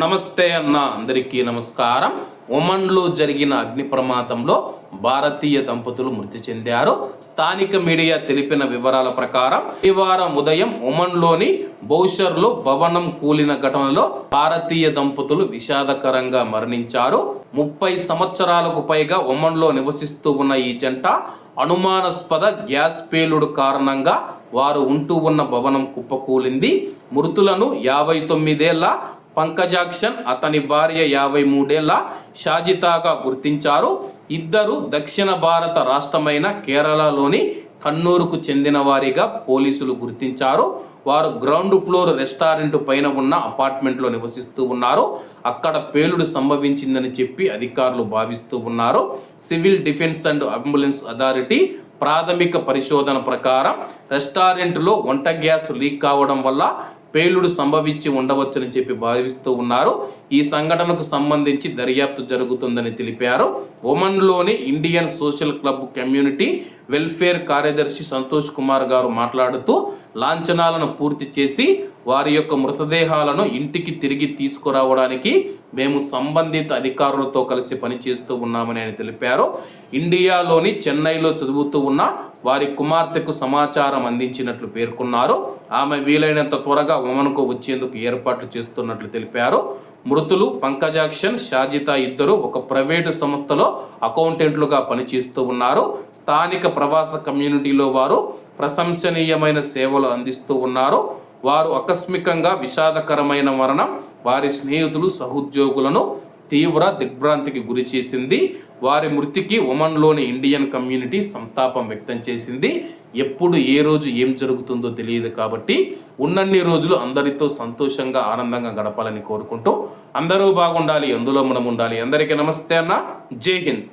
నమస్తే అన్న అందరికీ నమస్కారం. ఒమన్లో జరిగిన అగ్ని ప్రమాదంలో భారతీయ దంపతులు మృతి చెందారు. స్థానిక మీడియా తెలిపిన వివరాల ప్రకారం శనివారం ఉదయం ఒమన్లోని బౌషర్లో భవనం కూలిన ఘటనలో భారతీయ దంపతులు విషాదకరంగా మరణించారు. ముప్పై సంవత్సరాలకు పైగా ఒమన్లో నివసిస్తూ ఉన్న ఈ జంట అనుమానాస్పద గ్యాస్ పేలుడు కారణంగా వారు ఉంటూ ఉన్న భవనం కుప్పకూలింది. మృతులను యాభై తొమ్మిదేళ్ళ పంకజాక్షన్ అతని భార్య యాభై మూడేళ్ళ షాజితాగా గుర్తించారు. ఇద్దరు దక్షిణ భారత రాష్ట్రమైన కేరళలోని కన్నూరుకు చెందిన వారిగా పోలీసులు గుర్తించారు. వారు గ్రౌండ్ ఫ్లోర్ రెస్టారెంట్ పైన ఉన్న అపార్ట్మెంట్లో నివసిస్తూ ఉన్నారు. అక్కడ పేలుడు సంభవించిందని చెప్పి అధికారులు భావిస్తూ ఉన్నారు. Civil defence and ambulance authority ప్రాథమిక పరిశోధన ప్రకారం రెస్టారెంట్లో వంట గ్యాస్ లీక్ కావడం వల్ల పేలుడు సంభవించి ఉండవచ్చని చెప్పి భావిస్తూ ఉన్నారు. ఈ సంఘటనకు సంబంధించి దర్యాప్తు జరుగుతుందని తెలిపారు. ఒమన్లోని Indian social club community welfare కార్యదర్శి సంతోష్ కుమార్ గారు మాట్లాడుతూ లాంఛనాలను పూర్తి చేసి వారి యొక్క మృతదేహాలను ఇంటికి తిరిగి తీసుకురావడానికి మేము సంబంధిత అధికారులతో కలిసి పనిచేస్తూ ఉన్నామని ఆయన తెలిపారు. ఇండియాలోని చెన్నైలో చదువుతూ ఉన్న వారి కుమార్తెకు సమాచారం అందించినట్లు పేర్కొన్నారు. ఆమె వీలైనంత త్వరగా ఒమన్కు వచ్చేందుకు ఏర్పాట్లు చేస్తున్నట్లు తెలిపారు. మృతులు పంకజాక్షన్ షాజితా ఇద్దరు ఒక ప్రైవేటు సంస్థలో అకౌంటెంట్లుగా పనిచేస్తూ ఉన్నారు. స్థానిక ప్రవాస కమ్యూనిటీలో వారు ప్రశంసనీయమైన సేవలు అందిస్తూ ఉన్నారు. వారు ఆకస్మికంగా విషాదకరమైన మరణం వారి స్నేహితులు సహోద్యోగులను తీవ్ర దిగ్భ్రాంతికి గురి చేసింది. వారి మృతికి ఒమన్లోని ఇండియన్ కమ్యూనిటీ సంతాపం వ్యక్తం చేసింది. ఎప్పుడు ఏ రోజు ఏం జరుగుతుందో తెలియదు కాబట్టి ఉన్నన్ని రోజులు అందరితో సంతోషంగా ఆనందంగా గడపాలని కోరుకుంటూ అందరూ బాగుండాలి అందులో మనం ఉండాలి. అందరికీ నమస్తే అన్న. జై హింద్.